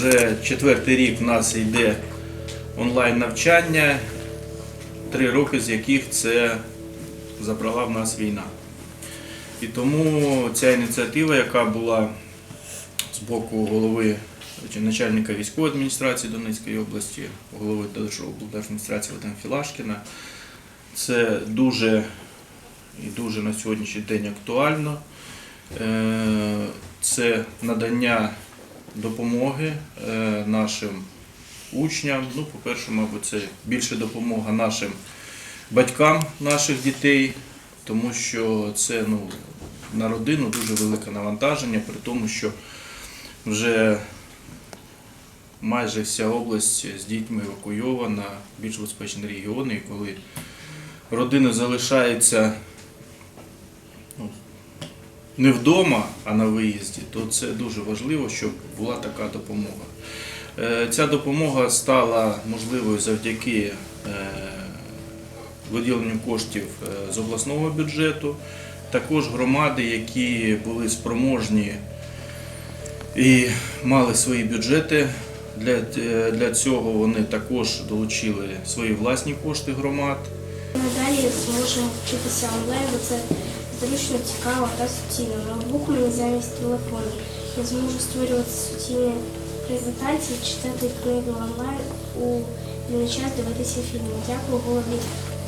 Вже четвертий рік в нас йде онлайн навчання, три роки з яких це забрала в нас війна. І тому ця ініціатива, яка була з боку голови начальника військової адміністрації Донецької області, голови Держадміністрації Вадима Філашкіна, це дуже і дуже на сьогоднішній день актуально. Е, Це надання допомоги е, нашим учням. Ну, по-перше, мабуть, це більше допомога нашим батькам наших дітей, тому що це ну, на родину дуже велике навантаження, при тому, що вже майже вся область з дітьми евакуйована, більш безпечні регіони, і коли родина залишається не вдома, а на виїзді, то це дуже важливо, щоб була така допомога. Е, Ця допомога стала можливою завдяки е, виділенню коштів е, з обласного бюджету, також громади, які були спроможні і мали свої бюджети. Для, для цього вони також долучили свої власні кошти громад. Надалі зможемо вчитися онлайн, бо це зручно, цікаво та суцільно. Ноутбук мені замість телефону. Я зможу створювати суцільні презентації, читати книги онлайн у вільний час дивитися фільми. Дякую голові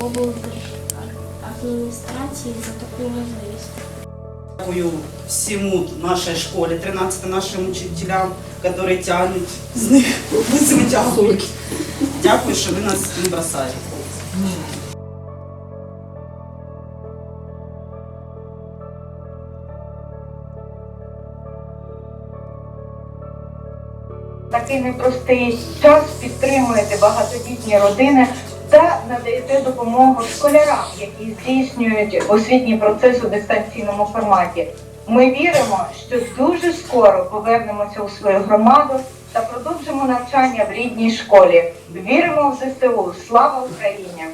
облдержадміністрації за таку можливість. Дякую всему нашей школе, 13 нашим учителям, которые тянут з них. Дякую, що ви нас не бросаєте. Такий непростий час підтримуєте багатодітні родини та надаєте допомогу школярам, які здійснюють освітній процес у дистанційному форматі. Ми віримо, що дуже скоро повернемося у свою громаду та продовжимо навчання в рідній школі. Віримо в ЗСУ. Слава Україні!